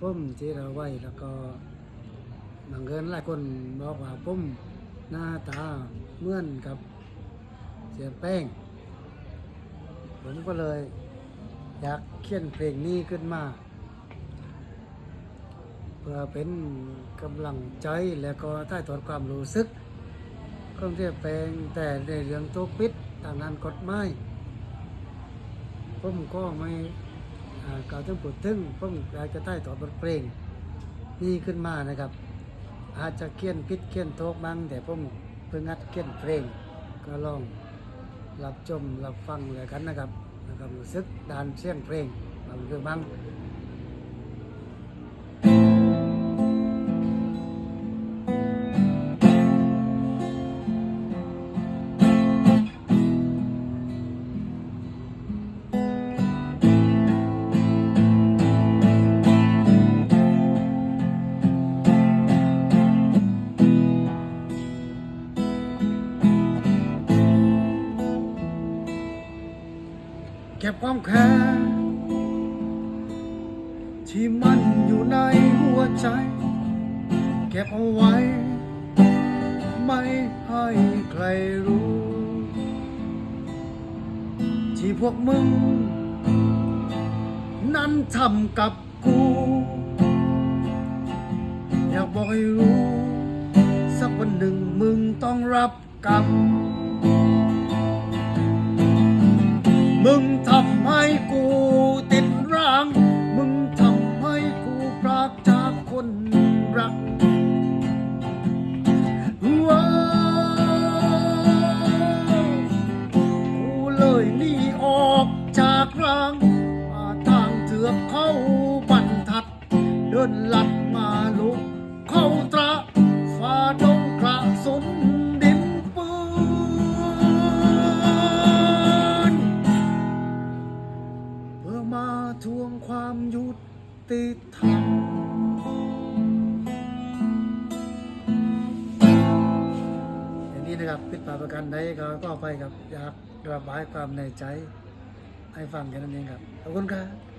ปุ้มที่เราไว้แล้วก็บางเกินหลายคนบอกว่าปุ้มหน้าตาเหมือนกับเสียแป้ง ผมก็เลยอยากเขียนเพลงนี้ขึ้นมา เพื่อเป็นกำลังใจแล้วก็ถ่ายทอดความรู้สึกของเสียแปลงแต่ในเรื่องตัวปิดทางงานกฎหมายผมก็ไม่ ก่าวถึงปวดถึงพ้อยากจะถ่ายทอดบทเพลงนี่ขึ้นมานะครับ อาจจะเขียนพิษเขียนโทกบ้างแต่ผมเพิ่งหัดเขียนเพลง ก็ลองรับชมรับฟังเลยกันนะครับนะครับรู้สึกดานเสียงเพลงบางเรื่องบาง เก็บความแค้นที่มันอยู่ในหัวใจ เก็บเอาไว้ ไม่ให้ใครรู้ ที่พวกมึง นั้นทำกับกู อยากบอกให้รู้ สักวันหนึ่งมึงต้องรับกรรม รักว้าวกูเลยหนีออกจากร่างมาทางเถือกเข้าบรรทัด เดินลัดมาลุกเข้าตระฝ่าดงกระสนดินปืนเพื่อมาทวงความยุติธรรม นี้นะครับปิดปากประกันใดก็ก็ไปครับอยากระบายความในใจ ให้ฟังแค่นั้นเองครับขอบคุณครับ